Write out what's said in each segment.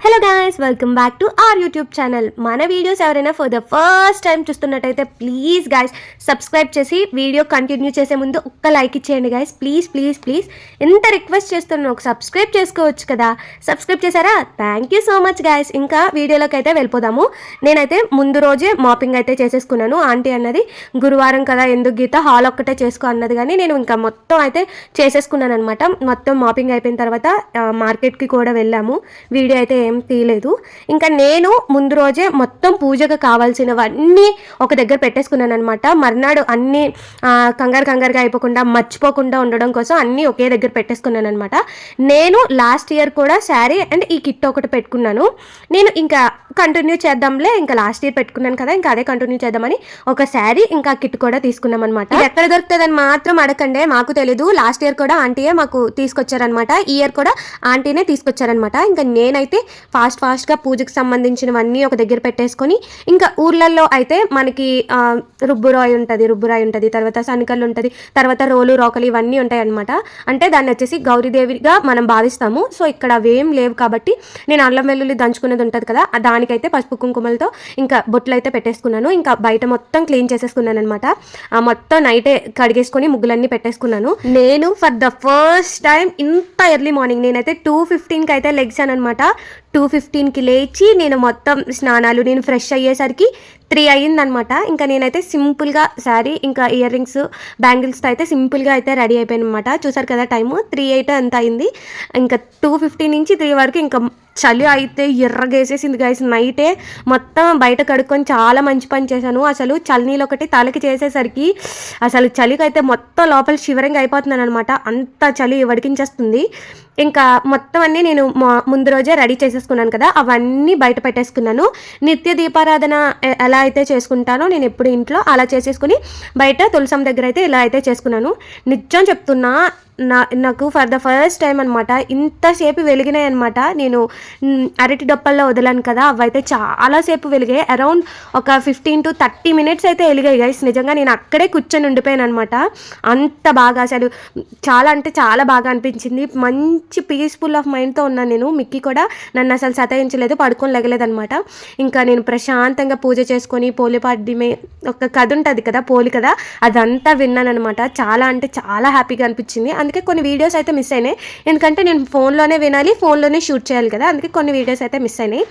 Hello guys welcome back to our YouTube channel మన videos ఎవరైనా for the first time చూస్తున్నట్టయితే please guys subscribe చేసి video continue చేసే ముందు ఒక్క లైక్ ఇచ్చేయండి గాయస్ ప్లీజ్ ప్లీజ్ ప్లీజ్ ఎంత రిక్వెస్ట్ చేస్తున్నాను ఒక సబ్స్క్రైబ్ చేసుకోవచ్చు కదా. సబ్స్క్రైబ్ చేశారా? Thank you so much guys ఇంకా వీడియోలోకి అయితే వెళ్ళిపోదాము. నేనైతే ముందు రోజే మాపింగ్ అయితే చేసేసుకున్నాను. ఆంటీ అన్నది గురువారం కదా ఎందుకు గీత? హాల్ ఒక్కటే చేసుకో అన్నది కానీ నేను ఇంకా మొత్తం అయితే చేసేసుకున్నాను అనమాట మొత్తం మాపింగ్ అయిపోయిన తర్వాత మార్కెట్కి కూడా వెళ్ళాము. వీడియో అయితే ఏం తీయలేదు. ఇంకా నేను ముందు రోజే మొత్తం పూజకు కావాల్సినవన్నీ ఒక దగ్గర పెట్టేసుకున్నాను అనమాట మర్నాడు అన్నీ కంగారు కంగారుగా అయిపోకుండా మర్చిపోకుండా ఉండడం కోసం అన్నీ ఒకే దగ్గర పెట్టేసుకున్నాను అనమాట నేను లాస్ట్ ఇయర్ కూడా శారీ అండ్ ఈ కిట్ ఒకటి పెట్టుకున్నాను. నేను ఇంకా కంటిన్యూ చేద్దాంలే ఇంకా లాస్ట్ ఇయర్ పెట్టుకున్నాను కదా ఇంకా అదే కంటిన్యూ చేద్దామని ఒక శారీ ఇంకా కిట్ కూడా తీసుకున్నాం అనమాట ఎక్కడ దొరుకుతుందని మాత్రం అడగండి మాకు తెలీదు. లాస్ట్ ఇయర్ కూడా ఆంటీయే మాకు తీసుకొచ్చారనమాట ఈ ఇయర్ కూడా ఆంటీనే తీసుకొచ్చారనమాట ఇంకా నేనైతే ఫాస్ట్ ఫాస్ట్గా పూజకు సంబంధించినవన్నీ ఒక దగ్గర పెట్టేసుకొని ఇంకా ఊర్లలో అయితే మనకి రుబ్బురాయి ఉంటుంది రుబ్బురాయి ఉంటుంది తర్వాత సనికల్లు ఉంటుంది తర్వాత రోలు రోకలు ఇవన్నీ ఉంటాయి అనమాట అంటే దాన్ని వచ్చేసి గౌరీదేవిగా మనం భావిస్తాము. సో ఇక్కడ అవేం లేవు కాబట్టి నేను అల్లం వెల్లుల్లి దంచుకునేది ఉంటుంది కదా దానికైతే పసుపు కుంకుమలతో ఇంకా బొట్లు అయితే పెట్టేసుకున్నాను. ఇంకా బయట మొత్తం క్లీన్ చేసేసుకున్నాను అనమాట మొత్తం నైటే కడిగేసుకొని ముగ్గులన్నీ పెట్టేసుకున్నాను. నేను ఫర్ ద ఫస్ట్ టైం ఇంత ఎర్లీ మార్నింగ్ నేనైతే టూ ఫిఫ్టీన్కి అయితే లెగ్సాను అనమాట టూ ఫిఫ్టీన్కి లేచి నేను మొత్తం స్నానాలు నేను ఫ్రెష్ అయ్యేసరికి త్రీ అయ్యిందనమాట ఇంకా నేనైతే సింపుల్గా శారీ ఇంకా ఇయర్ రింగ్స్ బ్యాంగిల్స్తో అయితే సింపుల్గా అయితే రెడీ అయిపోయాను అనమాట చూసారు కదా టైము త్రీ ఎయిట్ ఎంత అయింది. ఇంకా టూ ఫిఫ్టీన్ నుంచి త్రీ వరకు ఇంకా చలి అయితే ఎర్రగేసేసింది గైస్ నైటే మొత్తం బయట కడుక్కొని చాలా మంచి పని చేశాను. అసలు చలినీళ్ళు ఒకటి తలకి చేసేసరికి అసలు చలికి అయితే మొత్తం లోపల షివరింగ్ అయిపోతున్నాను అనమాట అంత చలి వడికించేస్తుంది ఇంకా మొత్తం అన్నీ నేను ముందు రోజే రెడీ చేసేసుకున్నాను కదా అవన్నీ బయట పెట్టేసుకున్నాను. నిత్య దీపారాధన ఎలా అయితే చేసుకుంటానో నేను ఎప్పుడు ఇంట్లో అలా చేసేసుకుని బయట తులసం దగ్గర అయితే ఇలా అయితే చేసుకున్నాను. నిజం చెప్తున్నా నా నాకు ఫర్ ద ఫస్ట్ టైం అనమాట ఇంతసేపు వెలిగినాయి అనమాట నేను అరటి డొప్పల్లో వదలను కదా అవైతే చాలాసేపు వెలిగాయి. అరౌండ్ ఒక ఫిఫ్టీన్ టు థర్టీ మినిట్స్ అయితే వెలిగాయి గైస్ నిజంగా నేను అక్కడే కూర్చొని ఉండిపోయాను అనమాట అంత బాగా అసలు చాలా అంటే చాలా బాగా అనిపించింది. మంచి మంచి పీస్ఫుల్ ఆఫ్ మైండ్తో ఉన్నాను నేను. మిక్కీ కూడా నన్ను అసలు సతాయించలేదు పడుకొని లెగలేదనమాట. ఇంకా నేను ప్రశాంతంగా పూజ చేసుకొని పోలిపాడ్యమే ఒక కథ ఉంటుంది కదా పోలి కదా అదంతా విన్నాను అనమాట చాలా అంటే చాలా హ్యాపీగా అనిపించింది. అందుకే కొన్ని వీడియోస్ అయితే మిస్ అయినాయి. ఎందుకంటే నేను ఫోన్లోనే వినాలి ఫోన్లోనే షూట్ చేయాలి కదా. అందుకే కొన్ని వీడియోస్ అయితే మిస్ అయినాయి.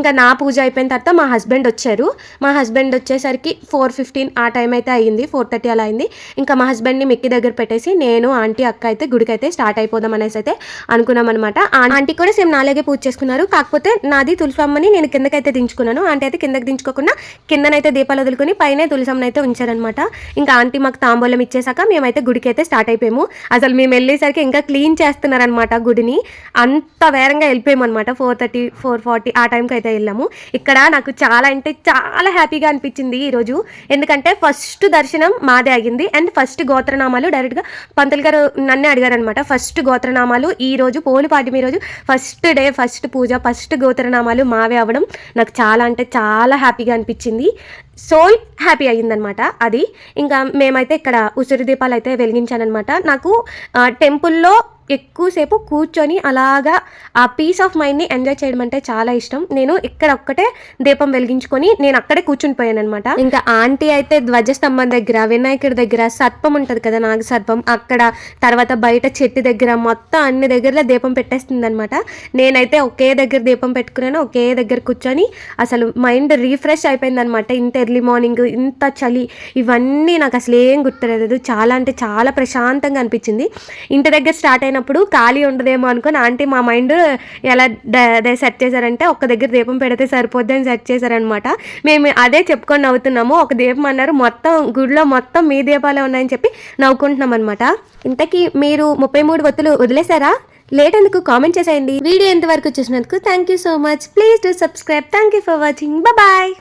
ఇంకా నా పూజ అయిపోయిన తర్వాత మా హస్బెండ్ వచ్చారు. మా హస్బెండ్ వచ్చేసరికి ఫోర్ ఫిఫ్టీన్ ఆ టైం అయితే అయ్యింది ఫోర్ థర్టీ అలా అయింది. ఇంకా మా హస్బెండ్ని మిక్కి దగ్గర పెట్టేసి నేను ఆంటీ అక్క అయితే గుడికి అయితే స్టార్ట్ అయిపోదాం అనేసి అయితే అనుకున్నాం అనమాట ఆంటీ కూడా సేమ్ నాలాగే పూజ చేసుకున్నారు. కాకపోతే నాది తులసమ్మని నేను కిందకైతే దించుకున్నాను. ఆంటీ అయితే కిందకి దించుకోకుండా కిందనైతే దీపాలు వదులుకొని పైన తులసమ్మని అయితే ఉంచారనమాట ఇంకా ఆంటీ మాకు తాంబూలం ఇచ్చేసాక మేమైతే గుడికి అయితే స్టార్ట్ అయిపోయాము. అసలు మేము వెళ్ళేసరికి ఇంకా క్లీన్ చేస్తున్నారనమాట గుడిని. అంత వేరంగా వెళ్ళిపోయాము అనమాట ఫోర్ థర్టీ ఫోర్ ఫార్టీ ఆ టైంకి అయితే వెళ్ళాము. ఇక్కడ నాకు చాలా అంటే చాలా హ్యాపీగా అనిపించింది ఈరోజు ఎందుకంటే ఫస్ట్ దర్శనం మాదే అయ్యింది. అండ్ ఫస్ట్ గోత్రనామాలు డైరెక్ట్గా పంతులు గారు నన్నే అడిగారనమాట ఫస్ట్ గోత్రనామాలు ఈ రోజు పోలిపాటి రోజు ఫస్ట్ డే ఫస్ట్ పూజ ఫస్ట్ గోత్రనామాలు మావే అవ్వడం నాకు చాలా అంటే చాలా హ్యాపీగా అనిపించింది. సోల్ హ్యాపీ అయ్యిందనమాట అది. ఇంకా మేమైతే ఇక్కడ ఉసిరి దీపాలు అయితే వెలిగించానమాట నాకు టెంపుల్లో ఎక్కువసేపు కూర్చొని అలాగా ఆ పీస్ ఆఫ్ మైండ్ని ఎంజాయ్ చేయడం అంటే చాలా ఇష్టం. నేను ఇక్కడ ఒక్కటే దీపం వెలిగించుకొని నేను అక్కడే కూర్చుని పోయాను అనమాట ఇంకా ఆంటీ అయితే ధ్వజస్తంభం దగ్గర వినాయకుడి దగ్గర సర్పం ఉంటుంది కదా నాగ సర్పం అక్కడ తర్వాత బయట చెట్టు దగ్గర మొత్తం అన్ని దగ్గరలో దీపం పెట్టేస్తుంది అనమాట నేనైతే ఒకే దగ్గర దీపం పెట్టుకున్నాను ఒకే దగ్గర కూర్చొని అసలు మైండ్ రీఫ్రెష్ అయిపోయింది అనమాట ఇంత ఎర్లీ మార్నింగ్ ఇంత చలి ఇవన్నీ నాకు అసలు ఏం గుర్తులేదు. చాలా అంటే చాలా ప్రశాంతంగా అనిపించింది. ఇంటి దగ్గర స్టార్ట్ అయిన అయినప్పుడు ఖాళీ ఉండదేమో అనుకుని ఆంటీ మా మైండ్ ఎలా అదే సెట్ చేశారంటే ఒక్క దగ్గర దీపం పెడితే సరిపోద్ది అని సెట్ చేశారనమాట మేము అదే చెప్పుకొని నవ్వుతున్నాము. ఒక దీపం అన్నారు. మొత్తం గుడిలో మొత్తం మీ దీపాలే ఉన్నాయని చెప్పి నవ్వుకుంటున్నాం అనమాట ఇంతకీ మీరు ముప్పై మూడు ఒత్తులు వదిలేశారా? లేట్ ఎందుకు? కామెంట్ చేసేయండి. వీడియో ఎంతవరకు చూసినందుకు thank you so much. Please do subscribe. Thank you for watching. Bye.